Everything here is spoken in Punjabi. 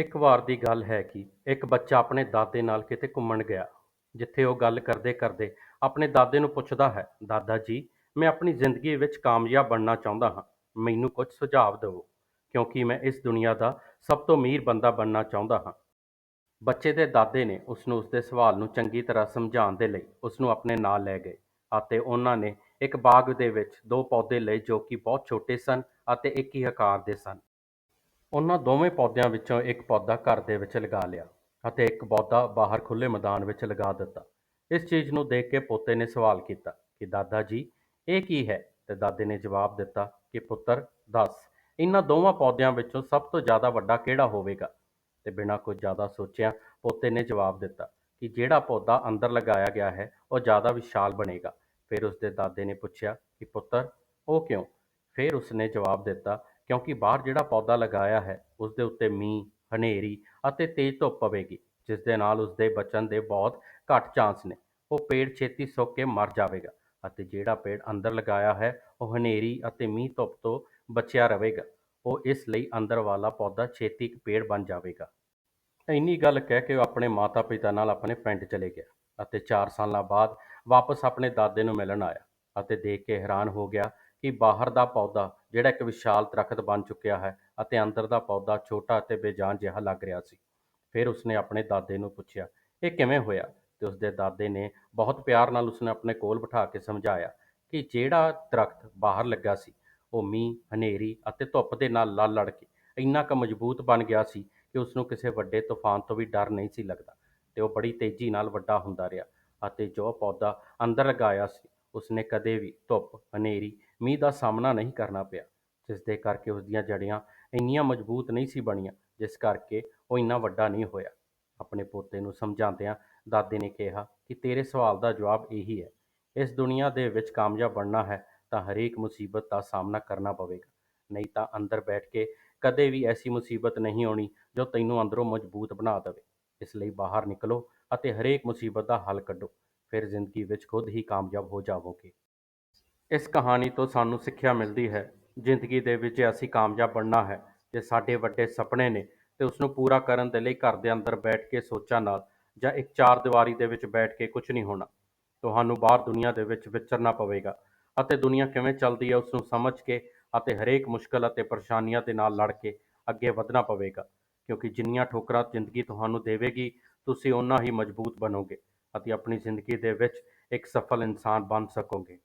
ਇੱਕ ਵਾਰ ਦੀ ਗੱਲ ਹੈ ਕਿ ਇੱਕ ਬੱਚਾ ਆਪਣੇ ਦਾਦੇ ਨਾਲ ਕਿਤੇ ਘੁੰਮਣ ਗਿਆ, ਜਿੱਥੇ ਉਹ ਗੱਲ ਕਰਦੇ ਕਰਦੇ ਆਪਣੇ ਦਾਦੇ ਨੂੰ ਪੁੱਛਦਾ ਹੈ, ਦਾਦਾ ਜੀ, ਮੈਂ ਆਪਣੀ ਜ਼ਿੰਦਗੀ ਵਿੱਚ ਕਾਮਯਾਬ ਬਣਨਾ ਚਾਹੁੰਦਾ ਹਾਂ, ਮੈਨੂੰ ਕੁਝ ਸੁਝਾਅ ਦਿਓ, ਕਿਉਂਕਿ ਮੈਂ ਇਸ ਦੁਨੀਆ ਦਾ ਸਭ ਤੋਂ ਅਮੀਰ ਬੰਦਾ ਬਣਨਾ ਚਾਹੁੰਦਾ ਹਾਂ। ਬੱਚੇ ਦੇ ਦਾਦੇ ਨੇ ਉਸ ਨੂੰ ਉਸ ਦੇ ਸਵਾਲ ਨੂੰ ਚੰਗੀ ਤਰ੍ਹਾਂ ਸਮਝਾਉਣ ਦੇ ਲਈ ਉਸ ਨੂੰ ਆਪਣੇ ਨਾਲ ਲੈ ਗਏ ਅਤੇ ਉਹਨਾਂ ਨੇ ਇੱਕ ਬਾਗ ਦੇ ਵਿੱਚ ਦੋ ਪੌਦੇ ਲਏ ਜੋ ਕਿ ਬਹੁਤ ਛੋਟੇ ਸਨ ਅਤੇ ਇੱਕ ਹੀ ਆਕਾਰ ਦੇ ਸਨ। ਉਹਨਾਂ ਦੋਵੇਂ ਪੌਦਿਆਂ ਵਿੱਚੋਂ ਇੱਕ ਪੌਦਾ ਘਰ ਦੇ ਵਿੱਚ ਲਗਾ ਲਿਆ ਅਤੇ ਇੱਕ ਪੌਦਾ ਬਾਹਰ ਖੁੱਲ੍ਹੇ ਮੈਦਾਨ ਵਿੱਚ ਲਗਾ ਦਿੱਤਾ। ਇਸ ਚੀਜ਼ ਨੂੰ ਦੇਖ ਕੇ ਪੋਤੇ ਨੇ ਸਵਾਲ ਕੀਤਾ ਕਿ, ਦਾਦਾ ਜੀ, ਇਹ ਕੀ ਹੈ? ਤੇ ਦਾਦੇ ਨੇ ਜਵਾਬ ਦਿੱਤਾ ਕਿ, ਪੁੱਤਰ, ਦੱਸ, ਇਹਨਾਂ ਦੋਵਾਂ ਪੌਦਿਆਂ ਵਿੱਚੋਂ ਸਭ ਤੋਂ ਜ਼ਿਆਦਾ ਵੱਡਾ ਕਿਹੜਾ ਹੋਵੇਗਾ? ਤੇ ਬਿਨਾਂ ਕੁਝ ਜ਼ਿਆਦਾ ਸੋਚਿਆ ਪੋਤੇ ਨੇ ਜਵਾਬ ਦਿੱਤਾ ਕਿ, ਜਿਹੜਾ ਪੌਦਾ ਅੰਦਰ ਲਗਾਇਆ ਗਿਆ ਹੈ, ਉਹ ਜ਼ਿਆਦਾ ਵਿਸ਼ਾਲ ਬਣੇਗਾ। ਫਿਰ ਉਸਦੇ ਦਾਦੇ ਨੇ ਪੁੱਛਿਆ ਕਿ, ਪੁੱਤਰ, ਉਹ ਕਿਉਂ? ਫਿਰ ਉਸਨੇ ਜਵਾਬ ਦਿੱਤਾ ਕਿਉਂਕਿ ਬਾਹਰ ਜਿਹੜਾ ਪੌਦਾ ਲਗਾਇਆ ਹੈ ਉਸ ਦੇ ਉੱਤੇ ਮੀਂਹ, ਹਨੇਰੀ ਅਤੇ ਤੇਜ਼ ਧੁੱਪ ਪਵੇਗੀ ਜਿਸ ਦੇ ਨਾਲ ਉਸ ਦੇ ਬਚਣ ਦੇ ਬਹੁਤ ਘੱਟ ਚਾਂਸ ਨੇ। ਉਹ ਪੇੜ ਛੇਤੀ ਸੁੱਕ ਕੇ ਮਰ ਜਾਵੇਗਾ ਅਤੇ ਜਿਹੜਾ ਪੇੜ ਅੰਦਰ ਲਗਾਇਆ ਹੈ, ਉਹ ਹਨੇਰੀ ਅਤੇ ਮੀਂਹ ਧੁੱਪ ਤੋਂ ਬਚਿਆ ਰਹੇਗਾ। ਉਹ ਇਸ ਲਈ ਅੰਦਰ ਵਾਲਾ ਪੌਦਾ ਛੇਤੀ ਇੱਕ ਪੇੜ ਬਣ ਜਾਵੇਗਾ। ਇੰਨੀ ਗੱਲ ਕਹਿ ਕੇ ਉਹ ਆਪਣੇ ਮਾਤਾ ਪਿਤਾ ਨਾਲ ਆਪਣੇ ਪਿੰਡ ਚਲੇ ਗਿਆ ਅਤੇ 4 ਸਾਲਾਂ ਬਾਅਦ ਵਾਪਸ ਆਪਣੇ ਦਾਦੇ ਨੂੰ ਮਿਲਣ ਆਇਆ ਅਤੇ ਦੇਖ ਕੇ ਹੈਰਾਨ ਹੋ ਗਿਆ ਕਿ ਬਾਹਰ ਦਾ ਪੌਦਾ ਜਿਹੜਾ ਇੱਕ ਵਿਸ਼ਾਲ ਦਰਖਤ ਬਣ ਚੁੱਕਿਆ ਹੈ ਅਤੇ ਅੰਦਰ ਦਾ ਪੌਦਾ ਛੋਟਾ ਅਤੇ ਬੇਜਾਨ ਜਿਹਾ ਲੱਗ ਰਿਹਾ ਸੀ। ਫਿਰ ਉਸਨੇ ਆਪਣੇ ਦਾਦੇ ਨੂੰ ਪੁੱਛਿਆ, ਇਹ ਕਿਵੇਂ ਹੋਇਆ? ਤੇ ਉਸਦੇ ਦਾਦੇ ਨੇ ਬਹੁਤ ਪਿਆਰ ਨਾਲ ਉਸਨੇ ਆਪਣੇ ਕੋਲ ਬਿਠਾ ਕੇ ਸਮਝਾਇਆ ਕਿ ਜਿਹੜਾ ਦਰਖਤ ਬਾਹਰ ਲੱਗਾ ਸੀ, ਉਹ ਮੀਂਹ, ਹਨੇਰੀ ਅਤੇ ਧੁੱਪ ਦੇ ਨਾਲ ਲੜ ਲੜ ਕੇ ਇੰਨਾ ਕੁ ਮਜ਼ਬੂਤ ਬਣ ਗਿਆ ਸੀ ਕਿ ਉਸ ਨੂੰ ਕਿਸੇ ਵੱਡੇ ਤੂਫਾਨ ਤੋਂ ਵੀ ਡਰ ਨਹੀਂ ਸੀ ਲੱਗਦਾ ਤੇ ਉਹ ਬੜੀ ਤੇਜ਼ੀ ਨਾਲ ਵੱਡਾ ਹੁੰਦਾ ਰਿਹਾ ਅਤੇ ਜੋ ਪੌਦਾ ਅੰਦਰ ਲਗਾਇਆ ਸੀ ਉਸਨੇ ਕਦੇ ਵੀ ਧੁੱਪ, ਹਨੇਰੀ, ਮੀਂਹ ਦਾ ਸਾਹਮਣਾ ਨਹੀਂ ਕਰਨਾ ਪਿਆ, ਜਿਸਦੇ ਕਰਕੇ ਉਸ ਦੀਆਂ ਜੜੀਆਂ ਇੰਨੀਆਂ ਮਜ਼ਬੂਤ ਨਹੀਂ ਸੀ ਬਣੀਆਂ, ਜਿਸ ਕਰਕੇ ਉਹ ਇੰਨਾ ਵੱਡਾ ਨਹੀਂ ਹੋਇਆ। ਆਪਣੇ ਪੋਤੇ ਨੂੰ ਸਮਝਾਉਂਦਿਆਂ ਦਾਦੇ ਨੇ ਕਿਹਾ ਕਿ ਤੇਰੇ ਸਵਾਲ ਦਾ ਜਵਾਬ ਇਹੀ ਹੈ, ਇਸ ਦੁਨੀਆ ਦੇ ਵਿੱਚ ਕਾਮਯਾਬ ਬਣਨਾ ਹੈ ਤਾਂ ਹਰੇਕ ਮੁਸੀਬਤ ਦਾ ਸਾਹਮਣਾ ਕਰਨਾ ਪਵੇਗਾ, ਨਹੀਂ ਤਾਂ ਅੰਦਰ ਬੈਠ ਕੇ ਕਦੇ ਵੀ ਐਸੀ ਮੁਸੀਬਤ ਨਹੀਂ ਆਉਣੀ ਜੋ ਤੈਨੂੰ ਅੰਦਰੋਂ ਮਜ਼ਬੂਤ ਬਣਾ ਦੇਵੇ। ਇਸ ਲਈ ਬਾਹਰ ਨਿਕਲੋ ਅਤੇ ਹਰੇਕ ਮੁਸੀਬਤ ਦਾ ਹੱਲ ਕੱਢੋ। ਫਿਰ ਜ਼ਿੰਦਗੀ ਵਿੱਚ ਖੁਦ ਹੀ ਕਾਮਯਾਬ ਹੋ ਜਾਵੋਗੇ। ਇਸ ਕਹਾਣੀ ਤੋਂ ਸਾਨੂੰ ਸਿੱਖਿਆ ਮਿਲਦੀ ਹੈ, ਜ਼ਿੰਦਗੀ ਦੇ ਵਿੱਚ ਅਸੀਂ ਕਾਮਯਾਬ ਬਣਨਾ ਹੈ, ਜੇ ਸਾਡੇ ਵੱਡੇ ਸੁਪਨੇ ਨੇ, ਤੇ ਉਸ ਨੂੰ ਪੂਰਾ ਕਰਨ ਦੇ ਲਈ ਘਰ ਦੇ ਅੰਦਰ ਬੈਠ ਕੇ ਸੋਚਾਂ ਨਾਲ, ਜਾਂ ਇੱਕ ਚਾਰ ਦੀਵਾਰੀ ਦੇ ਵਿੱਚ ਬੈਠ ਕੇ ਕੁਝ ਨਹੀਂ ਹੋਣਾ, ਤੁਹਾਨੂੰ ਬਾਹਰ ਦੁਨੀਆ ਦੇ ਵਿੱਚ ਵਿਚਰਨਾ ਪਵੇਗਾ, ਅਤੇ ਦੁਨੀਆ ਕਿਵੇਂ ਚੱਲਦੀ ਹੈ ਉਸ ਨੂੰ ਸਮਝ ਕੇ ਅਤੇ ਹਰੇਕ ਮੁਸ਼ਕਲ ਅਤੇ ਪਰੇਸ਼ਾਨੀਆਂ ਦੇ ਨਾਲ ਲੜ ਕੇ ਅੱਗੇ ਵਧਣਾ ਪਵੇਗਾ, ਕਿਉਂਕਿ ਜਿੰਨੀਆਂ ਠੋਕਰਾਂ ਜ਼ਿੰਦਗੀ ਤੁਹਾਨੂੰ ਦੇਵੇਗੀ, ਤੁਸੀਂ ਓਨਾ ਹੀ ਮਜ਼ਬੂਤ ਬਣੋਗੇ। ਅਤੇ ਆਪਣੀ ਜ਼ਿੰਦਗੀ ਦੇ ਵਿੱਚ ਇੱਕ ਸਫਲ ਇਨਸਾਨ ਬਣ ਸਕੋਗੇ।